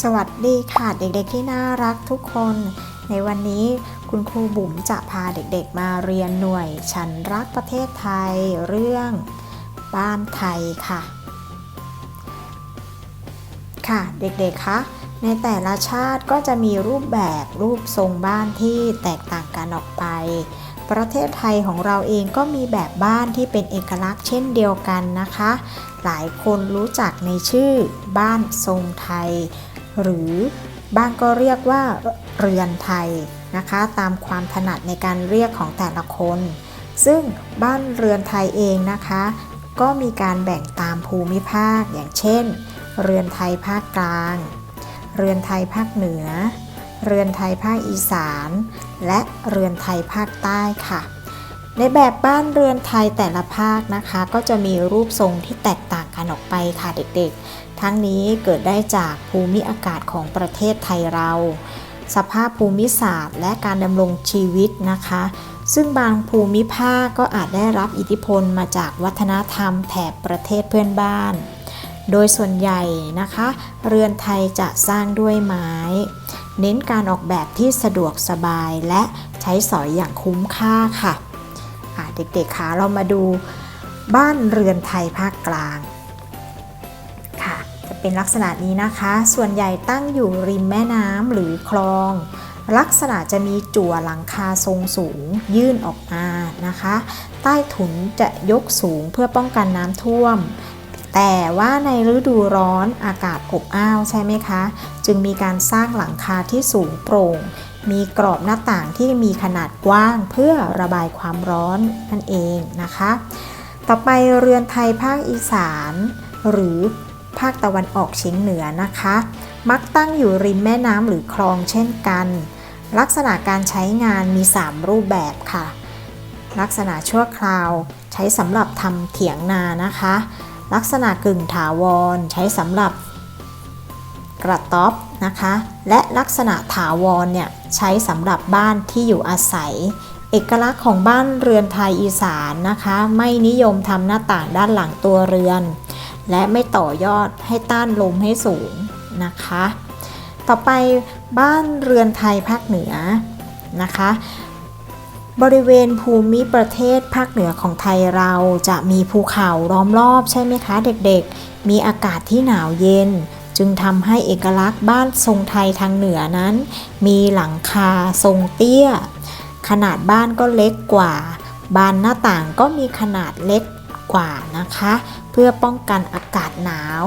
สวัสดีค่ะเด็กๆที่น่ารักทุกคน ในวันนี้คุณครูบุ๋มจะพาเด็กๆมาเรียนหน่วย ฉันรักประเทศไทยเรื่องบ้านไทยค่ะ ค่ะเด็กๆคะในแต่ละชาติก็จะมีรูปแบบรูปทรงบ้านที่แตกต่างกันออกไป ประเทศไทยของเราเองก็มีแบบบ้านที่เป็นเอกลักษณ์เช่นเดียวกันนะคะ หลายคนรู้จักในชื่อบ้านทรงไทย หรือบ้างก็เรียกว่าเรือนไทยนะคะ ตามความถนัดในการเรียกของแต่ละคน ซึ่งบ้านเรือนไทยเองนะคะ ก็มีการแบ่งตามภูมิภาคอย่างเช่น เรือนไทยภาคกลาง เรือนไทยภาคเหนือ เรือนไทยภาคอีสาน และเรือนไทยภาคใต้ค่ะ ในแบบบ้านเรือนไทยแต่ละภาคนะคะ ก็จะมีรูปทรงที่แตกต่างกันออกไปค่ะเด็กๆ ทั้งนี้เกิดได้จากภูมิอากาศของประเทศไทยเรา สภาพภูมิศาสตร์ และการดำรงชีวิตนะคะ ซึ่งบางภูมิภาคก็อาจได้รับอิทธิพลมาจากวัฒนธรรมแถบประเทศเพื่อนบ้าน โดยส่วนใหญ่นะคะ เรือนไทยจะสร้างด้วยไม้ เน้นการออกแบบที่สะดวกสบายและใช้สอยอย่างคุ้มค่าค่ะะเด็กๆคะเรามาดูบ้านเรือนไทยภาคกลาง เป็นลักษณะนี้นะคะ ส่วนใหญ่ตั้งอยู่ริมแม่น้ำหรือคลอง ลักษณะจะมีจั่วหลังคาทรงสูงยื่นออกมานะคะ ใต้ถุนจะยกสูงเพื่อป้องกันน้ำท่วม แต่ว่าในฤดูร้อนอากาศอบอ้าวใช่ไหมคะ จึงมีการสร้างหลังคาที่สูงโปร่ง มีกรอบหน้าต่างที่มีขนาดกว้างเพื่อระบายความร้อนนั่นเองนะคะ ต่อไปเรือนไทยภาคอีสาน หรือ ภาคตะวันออกเฉียงเหนือนะคะ มักตั้งอยู่ริมแม่น้ำหรือคลองเช่นกัน ลักษณะการใช้งานมี 3 รูปแบบค่ะ ลักษณะชั่วคราว ใช้สำหรับทำเถียงนานะคะ ลักษณะกึ่งถาวร ใช้สำหรับกระต๊อบนะคะ และลักษณะถาวรเนี่ยใช้สำหรับบ้านที่อยู่อาศัย เอกลักษณ์ของบ้านเรือนไทยอีสานนะคะ ไม่นิยมทำหน้าต่างด้านหลังตัวเรือน และไม่ต่อยอดให้ต้านลมให้สูงนะคะ ต่อไปบ้านเรือนไทยภาคเหนือนะคะ บริเวณภูมิประเทศภาคเหนือของไทยเราจะมีภูเขาล้อมรอบใช่ไหมคะเด็กๆ มีอากาศที่หนาวเย็นจึงทำให้เอกลักษณ์บ้านทรงไทยทางเหนือนั้น มีหลังคาทรงเตี้ย ขนาดบ้านก็เล็กกว่า บานหน้าต่างก็มีขนาดเล็กกว่านะคะ เพื่อป้องกันอากาศหนาว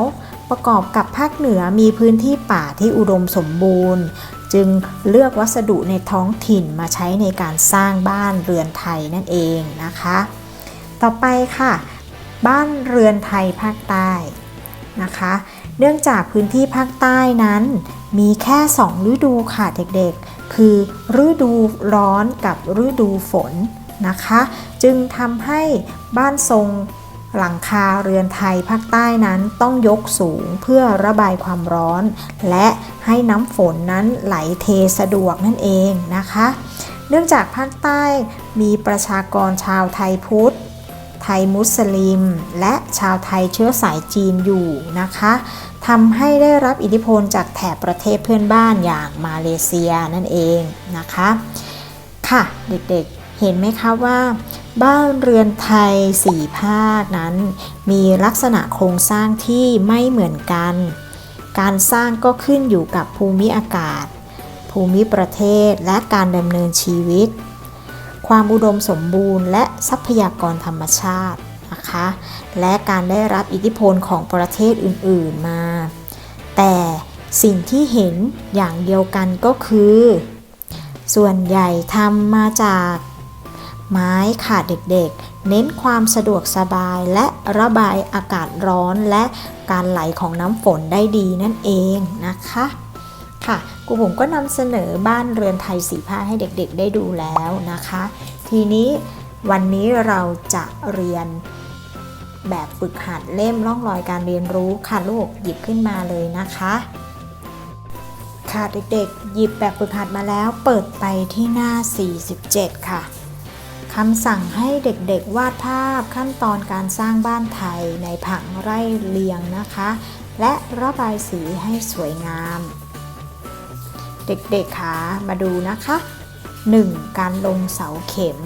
ประกอบกับภาคเหนือมีพื้นที่ป่าที่อุดมสมบูรณ์ จึงเลือกวัสดุในท้องถิ่นมาใช้ในการสร้างบ้านเรือนไทยนั่นเองนะคะ ต่อไปค่ะ บ้านเรือนไทยภาคใต้นะคะ เนื่องจากพื้นที่ภาคใต้นั้น มีแค่2ฤดูค่ะเด็กๆ คือฤดูร้อนกับฤดูฝนนะคะ จึงทำให้บ้านทรง หลังคาเรือนไทยภาคใต้นั้นต้องยกสูงเพื่อระบายความร้อน และให้น้ำฝนนั้นไหลเทสะดวกนั่นเองนะคะ เนื่องจากภาคใต้มีประชากรชาวไทยพุทธ ไทยมุสลิม และชาวไทยเชื้อสายจีนอยู่นะคะทำให้ได้รับอิทธิพลจากแถบประเทศเพื่อนบ้านอย่างมาเลเซียนั่นเองนะคะ ค่ะเด็กๆเห็นไหมคะว่า บ้านเรือนไทยสี่ภาคนั้น มีลักษณะโครงสร้างที่ไม่เหมือนกัน การสร้างก็ขึ้นอยู่กับภูมิอากาศ ภูมิประเทศและการดำเนินชีวิต ความอุดมสมบูรณ์และทรัพยากรธรรมชาตินะคะ และการได้รับอิทธิพลของประเทศอื่นๆมา แต่สิ่งที่เห็นอย่างเดียวกันก็คือ ส่วนใหญ่ทำมาจาก ไม้ค่ะเด็กๆ เน้นความสะดวกสบายและระบายอากาศร้อนและการไหลของน้ำฝนได้ดีนั่นเองนะคะค่ะครูผมก็นำเสนอบ้านเรือนไทยสีผ้าให้เด็กๆ ได้ดูแล้วนะคะ ทีนี้วันนี้เราจะเรียนแบบฝึกหัดเล่มร่องรอยการเรียนรู้ค่ะลูกหยิบขึ้นมาเลยนะคะ ค่ะเด็กๆ หยิบแบบฝึกหัดมาแล้วเปิดไปที่หน้า 47 ค่ะ คำสั่งให้เด็กๆวาดภาพขั้นตอนการสร้างบ้านไทยในผังไร่เรียงนะคะ และระบายสีให้สวยงาม เด็กๆคะมาดูนะคะ 1. การลงเสาเข็ม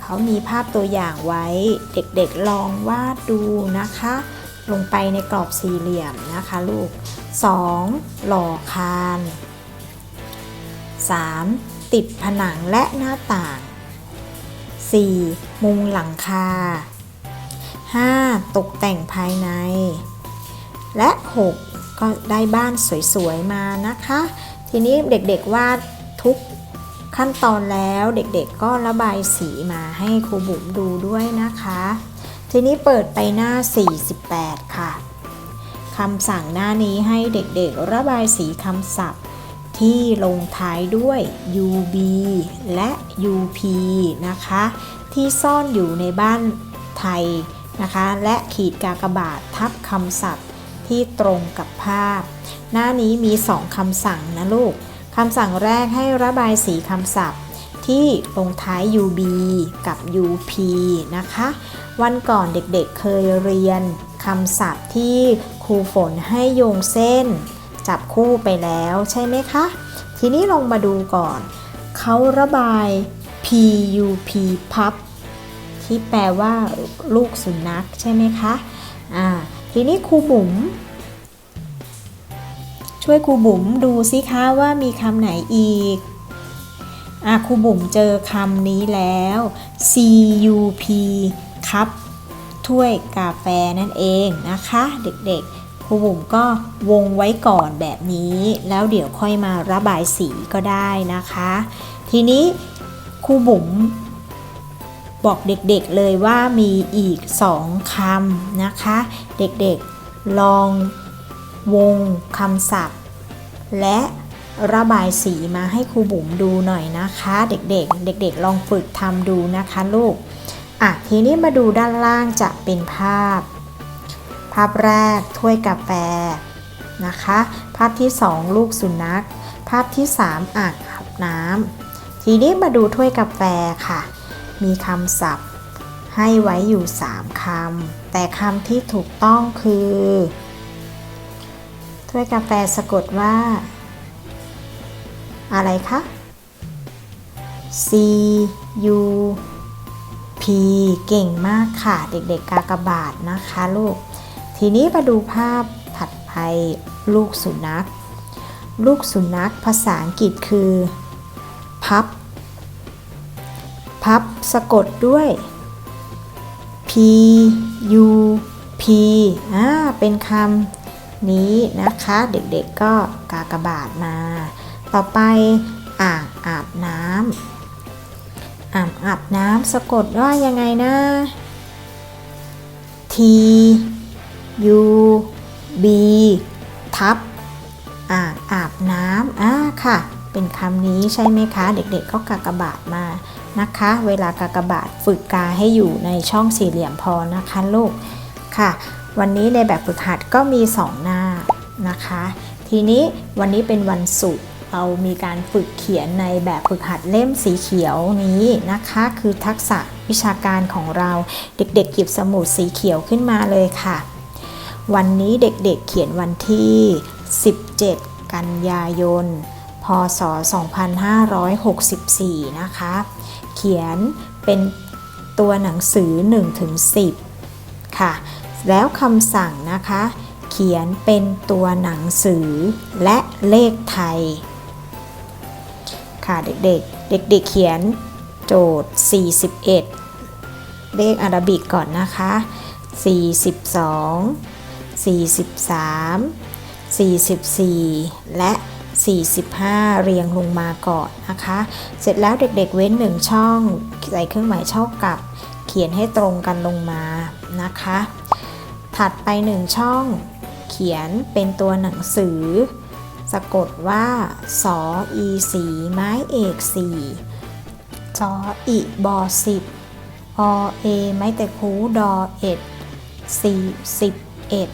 เขามีภาพตัวอย่างไว้ เด็กๆลองวาดดูนะคะ ลงไปในกรอบสี่เหลี่ยมนะคะลูก 2. หล่อคาน 3. ติดผนังและหน้าต่าง 4. มุงหลังคา 5. ตกแต่งภายใน และ 6 ก็ได้บ้านสวยๆมานะคะ ทีนี้เด็กๆวาดทุกขั้นตอนแล้วเด็กๆก็ระบายสีมาให้ครูบุ๋มดูด้วยนะคะ ทีนี้เปิดไปหน้า 48 ค่ะคำสั่งหน้านี้ให้เด็กๆระบายสีคำศัพท์ ที่ลงท้ายด้วย UB และ UP นะคะ ที่ซ่อนอยู่ในบ้านไทยนะคะ และขีดกากบาททับคำศัพท์ที่ตรงกับภาพ หน้านี้มี 2คำสั่งนะลูกคำสั่งแรกให้ระบายสีคำศัพท์ที่ลงท้าย UB กับ UP นะคะ วันก่อนเด็กๆเคยเรียนคำศัพท์ที่ครูฝนให้โยงเส้น จับคู่ไปแล้วใช่ไหมคะ ทีนี้ลองมาดูก่อน เขาระบาย PUP พับที่แปลว่าลูกสุนัขใช่ไหมคะอ่าทีนี้ครูบุ๋มช่วยครูบุ๋มดูสิคะว่ามีคำไหนอีกอะครูบุ๋มเจอคำนี้แล้ว CUP ครับถ้วยกาแฟนั่นเองนะคะ เด็กๆ ครูบุ๋มก็วงไว้ก่อนแบบนี้ แล้วเดี๋ยวค่อยมาระบายสีก็ได้นะคะ ทีนี้ครูบุ๋มบอกเด็กๆเลยว่ามีอีก 2คำนะคะ เด็กๆลองวงคำศัพท์ และระบายสีมาให้ครูบุ๋มดูหน่อยนะคะ เด็กๆ เด็ก ๆ ลองฝึกทำดูนะคะลูกอะทีนี้มาดูด้านล่างจะเป็นภาพาพแรกถ้วยกาแฟนะคะ ภาพที่ 2 ลูกสุนัข ภาพที่ 3อ่างอาบน้ำทีนี้มาดูถ้วยกาแฟค่ะ มีคำศัพท์ ให้ไว้อยู่ 3คำแต่คำที่ถูกต้องคือ ถ้วยกาแฟสะกดว่า อะไรคะ C U P เก่งมากค่ะ เด็กๆกากบาทนะคะลูก ทีนี้มาดูภาพถัดไปลูกสุนัข ลูกสุนัขภาษาอังกฤษคือพับพับสะกดด้วย P U P อ่าเป็นคำนี้นะคะ เด็กๆก็กากบาทมา ต่อไปอ่างอาบน้ำอ่างอาบน้ำสะกดว่ายังไงนะ T U B ทับอ่าอาบน้ำอ่าค่ะ เป็นคำนี้ใช่ไหมคะ เด็กๆก็กากบาทมานะคะ เวลากากบาทฝึกกาให้อยู่ในช่องสี่เหลี่ยมพอนะคะลูกค่ะ วันนี้ในแบบฝึกหัดก็มี 2 หน้านะคะ ทีนี้วันนี้เป็นวันศุกร์เรามีการฝึกเขียนในแบบฝึกหัดเล่มสีเขียวนี้นะคะ คือทักษะวิชาการของเราเด็กๆหยิบสมุดสีเขียวขึ้นมาเลยค่ะ วันนี้เด็กๆเขียนวันที่ 17 กันยายน พศ 2564 นะคะ เขียนเป็นตัวหนังสือ1-10 ค่ะ แล้วคำสั่งนะคะ เขียนเป็นตัวหนังสือและเลขไทย ค่ะเด็กๆ เด็กๆเขียนโจทย์ 41 เลขอารบิกก่อนนะคะ 42 43 44 และ 45 เรียงลงมาก่อนนะคะ เสร็จแล้วเด็กๆเว้นหนึ่งช่องใส่เครื่องหมายเท่ากับ เขียนให้ตรงกันลงมานะคะ ถัดไปหนึ่งช่อง เขียนเป็นตัวหนังสือ สะกดว่าสออีสีไม้เอกสี่จออีบอสิบอเอไม้แต่คูดอเอ็ดสี่สิบเอ็ด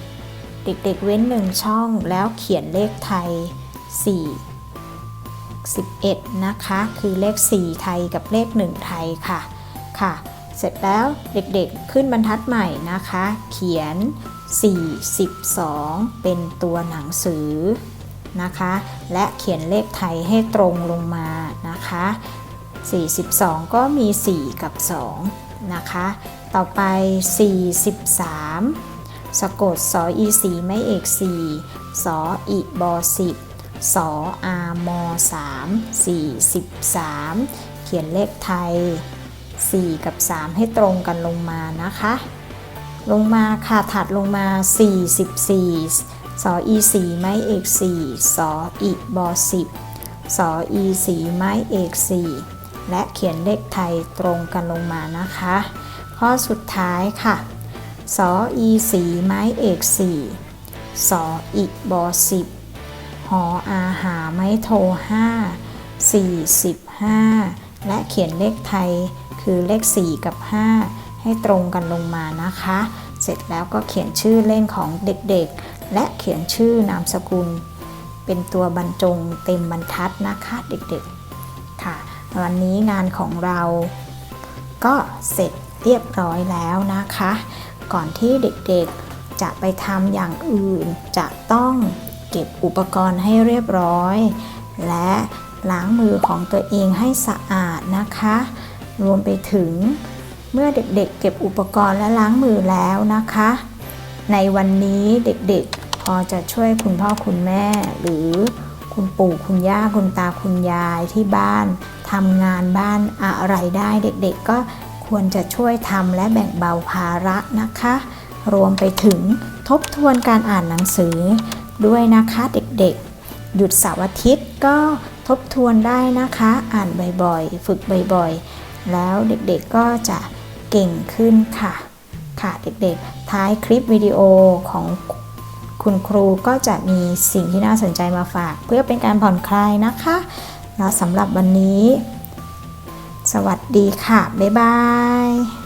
เด็กๆเว้นหนึ่งช่องแล้วเขียนเลขไทย 4 11 นะคะ คือเลข 4 ไทยกับเลข 1 ไทยค่ะค่ะ เสร็จแล้วเด็กๆขึ้นบรรทัดใหม่นะคะ เขียน 42 เป็นตัวหนังสือนะคะ และเขียนเลขไทยให้ตรงลงมานะคะ 42 ก็มี 4 กับ 2 นะคะ ต่อไป 43 สะกดสออีสีไม่เอก4สออีบอ10สออามอ3 43เขียนเลขไทย 4 กับ 3 ให้ตรงกันลงมานะคะ ลงมาค่ะถัดลงมา 44สออีสีไม้เอก4สออีบอ10สออีสีไม้เอก4และเขียนเลขไทยตรงกันลงมานะคะ ข้อสุดท้ายค่ะ สออีสีไม้เอก4สออีบอ10หออาหาไม้โท5 45และเขียนเลขไทยคือเลข 4 กับ 5 ให้ตรงกันลงมานะคะ เสร็จแล้วก็เขียนชื่อเล่นของเด็กๆ และเขียนชื่อนามสกุล เป็นตัวบรรจงเต็มบรรทัดนะคะเด็กๆ ค่ะ วันนี้งานของเราก็เสร็จเรียบร้อยแล้วนะคะ ก่อนที่เด็กๆ จะไปทำอย่างอื่น จะต้องเก็บอุปกรณ์ให้เรียบร้อย และล้างมือของตัวเองให้สะอาดนะคะ รวมไปถึงเมื่อเด็กๆ เก็บอุปกรณ์และล้างมือแล้วนะคะ ในวันนี้เด็กๆ พอจะช่วยคุณพ่อคุณแม่ หรือคุณปู่คุณย่าคุณตาคุณยายที่บ้านทำงานบ้านอะไรได้เด็กๆ ก็ ควรจะช่วยทำและแบ่งเบาภาระนะคะ รวมไปถึงทบทวนการอ่านหนังสือด้วยนะคะเด็กๆ หยุดเสาร์อาทิตย์ก็ทบทวนได้นะคะ อ่านบ่อยๆ ฝึกบ่อยๆ แล้วเด็กๆก็จะเก่งขึ้นค่ะ ค่ะเด็กๆ ท้ายคลิปวิดีโอของคุณครูก็จะมีสิ่งที่น่าสนใจมาฝาก เพื่อเป็นการผ่อนคลายนะคะ แล้วสำหรับวันนี้ สวัสดีค่ะ บ๊ายบาย